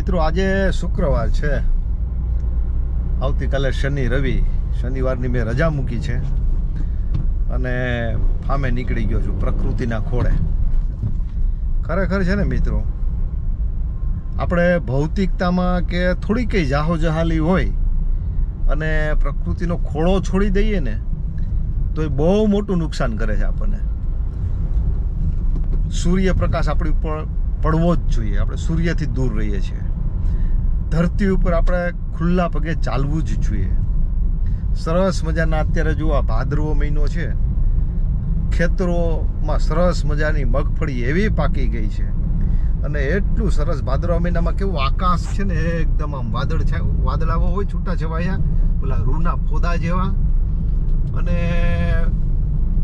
મિત્રો, આજે શુક્રવાર છે. આવતીકાલે શનિ, રવિ. શનિવારની મેં રજા મૂકી છે. અને ફામે નીકળી ગયો છું પ્રકૃતિના ખોળે. ખરેખર છે ને મિત્રો, આપણે ભૌતિકતામાં કે થોડી કંઈ જાહો જહાલી હોય અને પ્રકૃતિનો ખોળો છોડી દઈએ ને, તો એ બહુ મોટું નુકસાન કરે છે આપણને. સૂર્યપ્રકાશ આપણી ઉપર પડવો જ જોઈએ. આપણે સૂર્યથી દૂર રહીએ છીએ. ધરતી ઉપર આપણે ખુલ્લા પગે ચાલવું જ જોઈએ. સરસ મજાના અત્યારે જુઓ આ ભાદરવો મહિનો છે. ખેતરોમાં સરસ મજાની મગફળી એવી પાકી ગઈ છે. અને એટલું સરસ ભાદરવા મહિનામાં કેવું આકાશ છે ને એકદમ આમ વાદળ છે, વાદળાઓ હોય, છૂટા છવાયા પેલા રૂના ફોદા જેવા. અને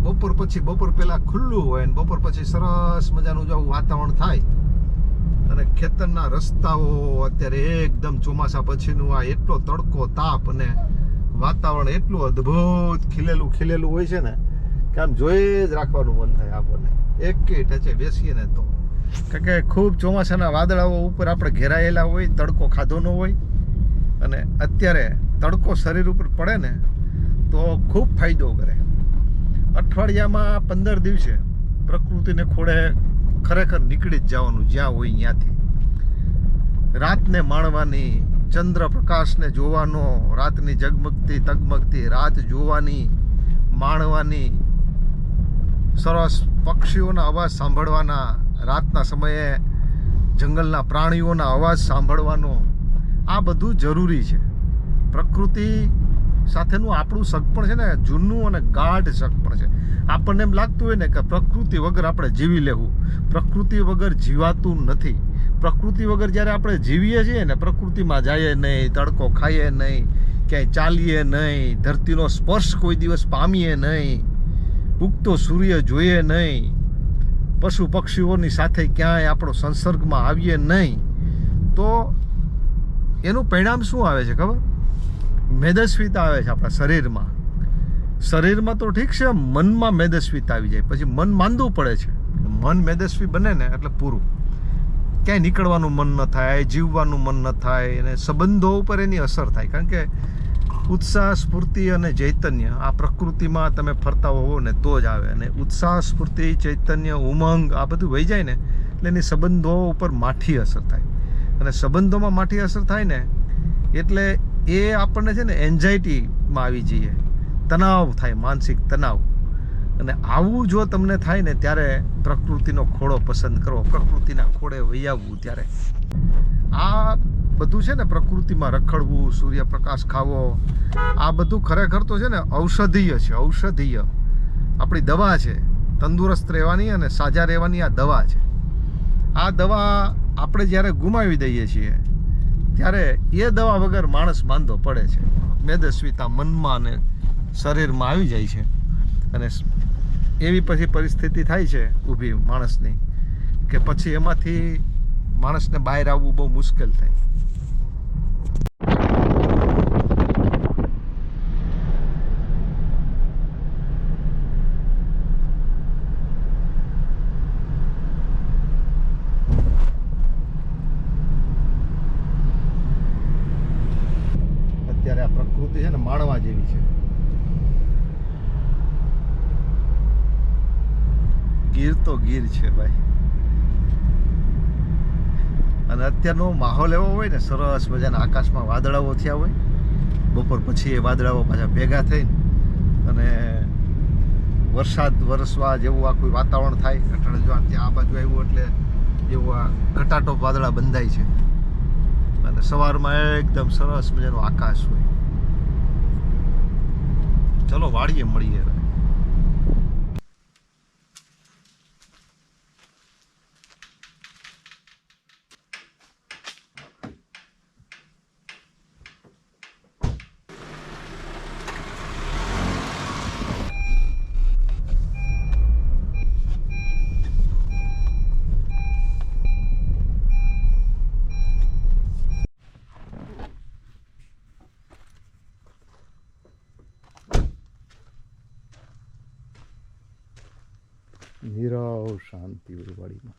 બપોર પછી, બપોર પહેલાં ખુલ્લું હોય ને બપોર પછી સરસ મજાનું જો વાતાવરણ થાય અને ખેતરના રસ્તાઓ અત્યારે એકદમ ચોમાસા પછીનું આ એટલો તડકો, તાપ અને વાતાવરણ એટલું અદ્ભુત ખીલેલું ખીલેલું હોય છે ને કે આમ જોઈ જ રાખવાનું મન થાય આપણને. એક ટચે બેસીએ ને તો. કારણ કે ખૂબ ચોમાસાના વાદળાઓ ઉપર આપણે ઘેરાયેલા હોય, તડકો ખાધો ન હોય અને અત્યારે તડકો શરીર ઉપર પડે ને તો ખૂબ ફાયદો કરે. અઠવાડિયામાં પંદર દિવસે પ્રકૃતિને ખોળે ખરેખર નીકળી જ જવાનું જ્યાં હોય ત્યાંથી. રાતને માણવાની ચંદ્ર પ્રકાશને જોવાનો, રાતની જગમગતી તગમગતી, રાત જોવાની, માણવાની, સરસ પક્ષીઓના અવાજ સાંભળવાના, રાતના સમયે જંગલના પ્રાણીઓના અવાજ સાંભળવાનો, આ બધું જરૂરી છે. પ્રકૃતિ સાથેનું આપણું સગપણ છે ને, જૂનું અને ગાઢ સગપણ છે. આપણને એમ લાગતું હોય ને કે પ્રકૃતિ વગર આપણે જીવી લેવું. પ્રકૃતિ વગર જીવાતું નથી. પ્રકૃતિ વગર જ્યારે આપણે જીવીએ છીએ ને, પ્રકૃતિમાં જઈએ નહીં, તડકો ખાઈએ નહીં, ક્યાંય ચાલીએ નહીં, ધરતીનો સ્પર્શ કોઈ દિવસ પામીએ નહીં, ઉગતો સૂર્ય જોઈએ નહીં, પશુ પક્ષીઓની સાથે ક્યાંય આપણો સંસર્ગમાં આવીએ નહીં, તો એનું પરિણામ શું આવે છે ખબર? મેદસ્વીતા આવે છે આપણા શરીરમાં. શરીરમાં તો ઠીક છે, મનમાં મેદસ્વીતા આવી જાય, પછી મન માંદું પડે છે. મન મેદસ્વી બને ને, એટલે પૂરું. ક્યાંય નીકળવાનું મન ન થાય, જીવવાનું મન ન થાય, અને સંબંધો ઉપર એની અસર થાય. કારણ કે ઉત્સાહ, સ્ફૂર્તિ અને ચૈતન્ય આ પ્રકૃતિમાં તમે ફરતા હોવો ને તો જ આવે. અને ઉત્સાહ, સ્ફૂર્તિ, ચૈતન્ય, ઉમંગ આ બધું વહી જાય ને એટલે એની સંબંધો ઉપર માઠી અસર થાય. અને સંબંધોમાં માઠી અસર થાય ને એટલે એ આપણને છે ને એન્ઝાયટીમાં આવી જઈએ. તણાવ થાય, માનસિક તણાવ. અને આવું જો તમને થાય ને ત્યારે પ્રકૃતિનો ખોળો પસંદ કરો, પ્રકૃતિના ખોળે વૈયાવવું ત્યારે. આ બધું છે ને પ્રકૃતિમાં રખડવું, સૂર્યપ્રકાશ ખાવો, આ બધું ખરેખર તો છે ને ઔષધીય છે, ઔષધીય. આપણી દવા છે, તંદુરસ્ત રહેવાની અને સાજા રહેવાની આ દવા છે. આ દવા આપણે જ્યારે ગુમાવી દઈએ છીએ, ત્યારે એ દવા વગર માણસ માંદો પડે છે. મેદસ્વીતા મનમાં અને શરીરમાં આવી જાય છે. અને એવી પછી પરિસ્થિતિ થાય છે ઊભી માણસની કે પછી એમાંથી માણસને બહાર આવવું બહુ મુશ્કેલ થાય. અત્યારે આ પ્રકૃતિ છે ને માણવા જેવી છે. ગીર તો ગીર છે ભાઈ. અને અત્યારનો માહોલ એવો હોય ને, સરસ મજાના આકાશમાં વાદળાઓ થયા હોય. બપોર પછી એ વાદળાઓ પાછા ભેગા થઈને અને વરસાદ વરસવા જેવું આખું વાતાવરણ થાય. અટાણે જો આ આ બાજુ આવ્યું એટલે જેવું આ ઘટાટોપ વાદળા બંધાય છે. અને સવારમાં એકદમ સરસ મજાનું આકાશ હોય. ચલો વાળીએ, મળીએ હવે. નીરવ શાંતિ હોય વાડીમાં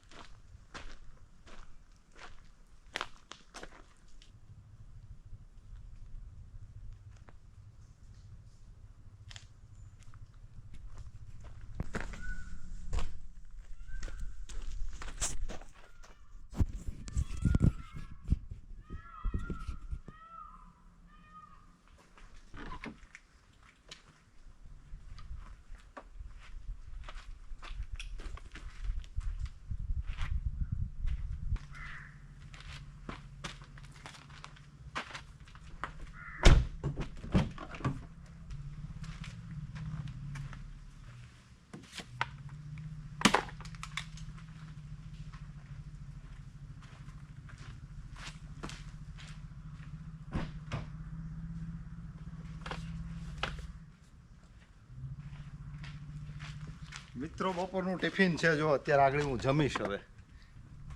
મિત્રો, બપોરનું ટિફિન છે. જો અત્યારે આગળ હું જમીશ હવે.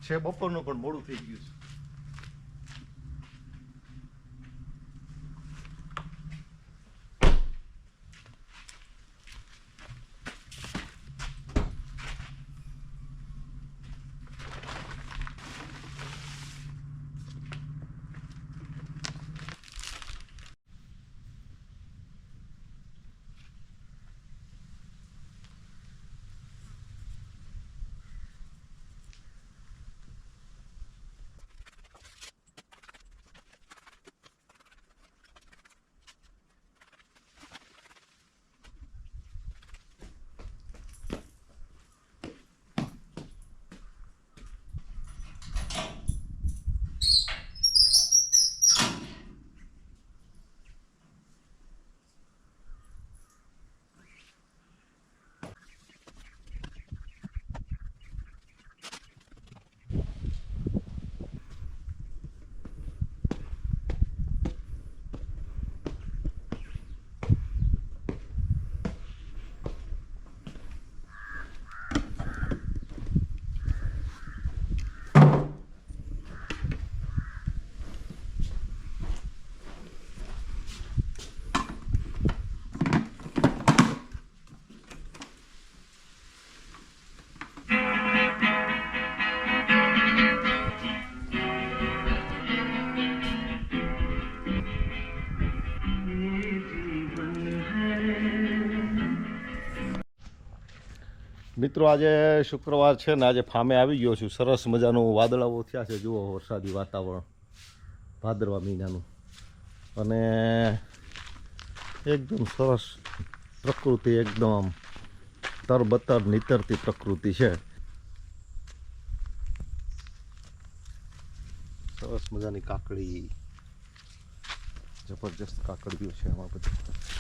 છે બપોરનું, પણ મોડું થઈ ગયું છે. મિત્રો, આજે શુક્રવાર છે ને આજે ફામે આવી ગયો છું. સરસ મજાનું વાદળાઓ થયા છે. જુઓ વરસાદી વાતાવરણ, ભાદરવા મહિનાનું. અને એકદમ સરસ પ્રકૃતિ, એકદમ તરબતર, નીતરતી પ્રકૃતિ છે. સરસ મજાની કાકડી, જબરજસ્ત કાકડીઓ છે એમાં બધી.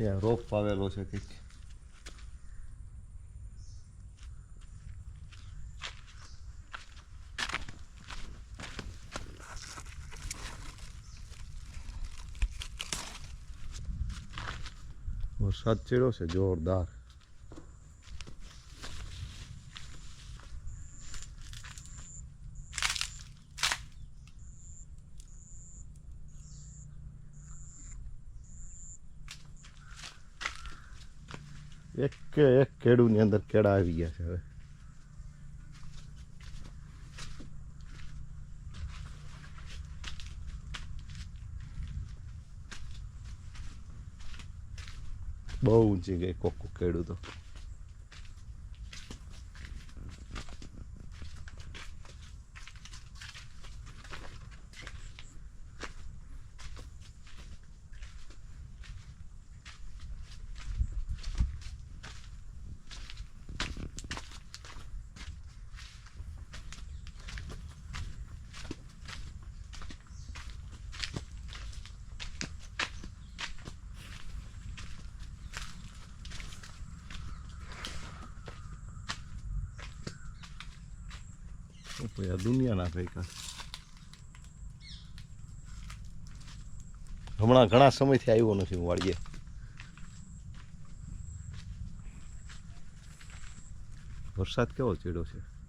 ત્યાં રોપ પાવેલો છે કંઈક વરસાદ ચડ્યો છે જોરદાર એક એક કેળુની અંદર કેળા આવી ગયા છે હવે. બહુ ઊંચી ગઈ કોક કોક કેળું તો ભાઈ દુનિયાના ભેગા હમણાં ઘણા સમયથી આવ્યો નથી હું વાળીએ. વરસાદ કેવો ચીડો છે?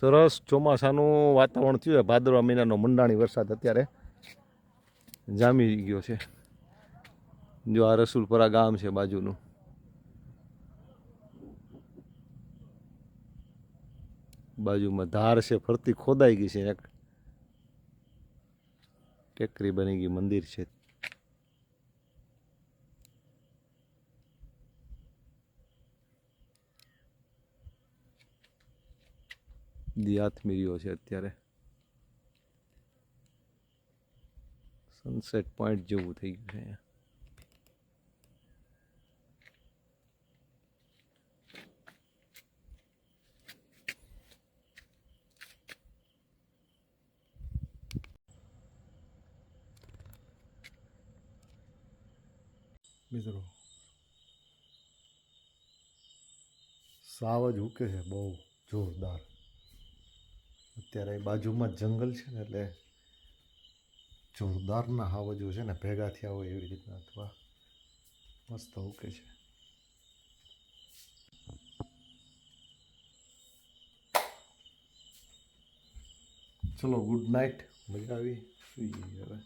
સરસ ચોમાસાનું વાતાવરણ થયું છે. ભાદરવા મહિનાનો મંડાણી વરસાદ અત્યારે જામી ગયો છે. જો આ રસુલપરા ગામ છે બાજુનું. બાજુમાં ધાર છે, ફરતી ખોદાઈ ગઈ છે. એક ટેકરી બની ગઈ, મંદિર છે. દિયાથમી રહ્યો છે અત્યારે. સનસેટ પોઈન્ટ જેવું થઈ ગયું છે અહીંયા. મિત્રો, સાવ જ ઉકે છે, બહુ જોરદાર. અત્યારે બાજુમાં જંગલ છે ને એટલે જોરદારના હાવજો છે ને, ભેગા થયા હોય એવી રીતના અથવા મસ્ત ઓકે છે. ચલો, ગુડ નાઇટ. મજા આવી. સુઈ જઈએ હવે.